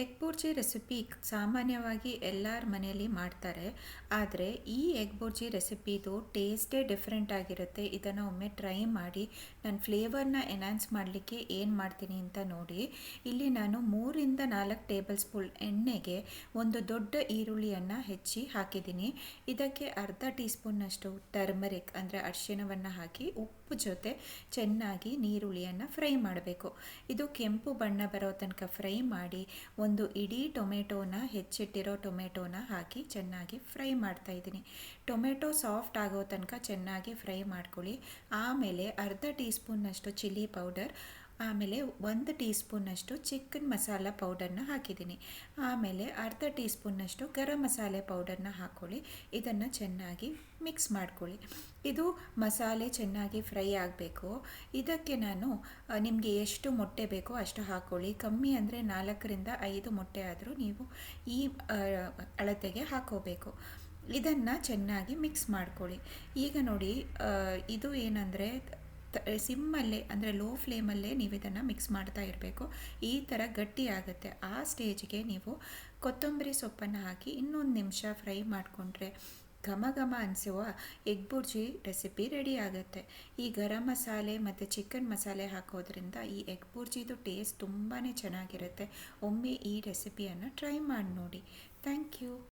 Egg bhurji recipe ಸಾಮಾನ್ಯವಾಗಿ ಎಲ್ಲರ ಮನೆಯಲ್ಲಿ ಮಾಡ್ತಾರೆ. ಆದರೆ ಈ ಎಗ್ ಬುರ್ಜಿ ರೆಸಿಪಿದು ಟೇಸ್ಟೇ ಡಿಫ್ರೆಂಟ್ ಆಗಿರುತ್ತೆ. ಇದನ್ನು ಒಮ್ಮೆ ಟ್ರೈ ಮಾಡಿ ನನ್ನ ಫ್ಲೇವರ್ನ ಎನ್ಹಾನ್ಸ್ ಮಾಡಲಿಕ್ಕೆ ಏನು ಮಾಡ್ತೀನಿ ಅಂತ ನೋಡಿ. ಇಲ್ಲಿ ನಾನು ಮೂರಿಂದ ನಾಲ್ಕು ಟೇಬಲ್ ಸ್ಪೂನ್ ಎಣ್ಣೆಗೆ ಒಂದು ದೊಡ್ಡ ಈರುಳ್ಳಿಯನ್ನು ಹೆಚ್ಚಿ ಹಾಕಿದ್ದೀನಿ. ಇದಕ್ಕೆ ಅರ್ಧ ಟೀ ಸ್ಪೂನ್ನಷ್ಟು ಟರ್ಮರಿಕ್ ಅಂದರೆ ಅರಿಶಿಣವನ್ನು ಹಾಕಿ ಉಪ್ಪು ಜೊತೆ ಚೆನ್ನಾಗಿ ನೀರುಳ್ಳಿಯನ್ನು ಫ್ರೈ ಮಾಡಬೇಕು. ಇದು ಕೆಂಪು ಬಣ್ಣ ಬರೋ ತನಕ ಫ್ರೈ ಮಾಡಿ ಒಂದು ಇಡೀ ಟೊಮೆಟೋನ ಹೆಚ್ಚಿಟ್ಟಿರೋ ಟೊಮೆಟೋನ ಹಾಕಿ ಚೆನ್ನಾಗಿ ಫ್ರೈ ಮಾಡ್ತಾ ಇದ್ದೀನಿ. ಟೊಮೆಟೊ ಸಾಫ್ಟ್ ಆಗೋ ತನಕ ಚೆನ್ನಾಗಿ ಫ್ರೈ ಮಾಡ್ಕೊಳ್ಳಿ. ಆಮೇಲೆ ಅರ್ಧ ಟೀ ಸ್ಪೂನ್ನಷ್ಟು ಚಿಲ್ಲಿ ಪೌಡರ್ ಆಮೇಲೆ ಒಂದು ಟೀ ಸ್ಪೂನಷ್ಟು ಚಿಕನ್ ಮಸಾಲ ಪೌಡರ್ನ ಹಾಕಿದ್ದೀನಿ. ಆಮೇಲೆ ಅರ್ಧ ಟೀ ಸ್ಪೂನ್ನಷ್ಟು ಗರಂ ಮಸಾಲೆ ಪೌಡರ್ನ ಹಾಕ್ಕೊಳ್ಳಿ ಇದನ್ನು ಚೆನ್ನಾಗಿ ಮಿಕ್ಸ್ ಮಾಡ್ಕೊಳ್ಳಿ. ಇದು ಮಸಾಲೆ ಚೆನ್ನಾಗಿ ಫ್ರೈ ಆಗಬೇಕು. ಇದಕ್ಕೆ ನಾನು ನಿಮಗೆ ಎಷ್ಟು ಮೊಟ್ಟೆ ಬೇಕೋ ಅಷ್ಟು ಹಾಕ್ಕೊಳ್ಳಿ ಕಮ್ಮಿ ಅಂದರೆ ನಾಲ್ಕರಿಂದ ಐದು ಮೊಟ್ಟೆ ಆದರೂ ನೀವು ಈ ಅಳತೆಗೆ ಹಾಕೋಬೇಕು. ಇದನ್ನು ಚೆನ್ನಾಗಿ ಮಿಕ್ಸ್ ಮಾಡ್ಕೊಳ್ಳಿ. ಈಗ ನೋಡಿ ಇದು ಏನಂದರೆ ಸಿಮ್ಮಲ್ಲೇ, ಅಂದರೆ ಲೋ ಫ್ಲೇಮಲ್ಲೇ ನೀವು ಇದನ್ನು ಮಿಕ್ಸ್ ಮಾಡ್ತಾ ಇರಬೇಕು. ಈ ಥರ ಗಟ್ಟಿ ಆಗುತ್ತೆ. ಆ ಸ್ಟೇಜ್ಗೆ ನೀವು ಕೊತ್ತಂಬರಿ ಸೊಪ್ಪನ್ನು ಹಾಕಿ ಇನ್ನೊಂದು ನಿಮಿಷ ಫ್ರೈ ಮಾಡಿಕೊಂಡ್ರೆ ಘಮ ಘಮ ಅನಿಸುವ ಎಗ್ ಬುರ್ಜಿ ರೆಸಿಪಿ ರೆಡಿ ಆಗುತ್ತೆ. ಈ ಗರಂ ಮಸಾಲೆ ಮತ್ತು ಚಿಕನ್ ಮಸಾಲೆ ಹಾಕೋದ್ರಿಂದ ಈ ಎಗ್ ಬುರ್ಜಿದು ಟೇಸ್ಟ್ ತುಂಬಾ ಚೆನ್ನಾಗಿರುತ್ತೆ. ಒಮ್ಮೆ ಈ ರೆಸಿಪಿಯನ್ನು ಟ್ರೈ ಮಾಡಿ ನೋಡಿ. Thank you.